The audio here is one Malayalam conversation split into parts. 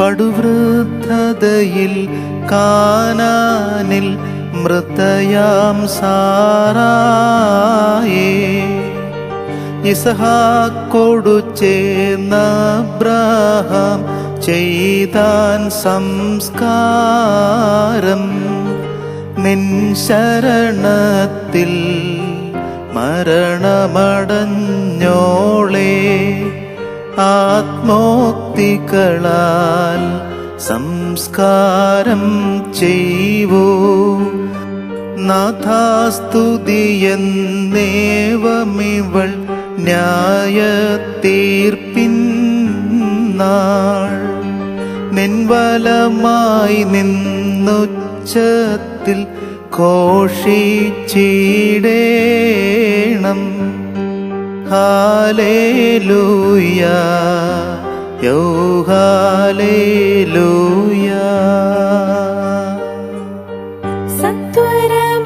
പടുവൃദ്ധതയിൽ കാനാനിൽ മൃതയാം സാറായേ. ഇസഹാക്കോടു ചേർന്ന അബ്രാഹാം ചെയ്താൻ സംസ്കാരം നിൻ ശരണത്തിൽ മരണമടഞ്ഞോളെ ആത്മോക്തികളാൽ സംസ്കാരം ചെയ്വൂ. നാഥാസ്തുതിയെന്നേവമിവൾ ന്യായ തീർപ്പിൻ നാൾ. നിൻവലമായി നിന്നുച്ചത്തിൽ ഘോഷിച്ചിടേണം ஹாலேலூயா யோ ஹாலேலூயா சத்வரம்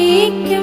He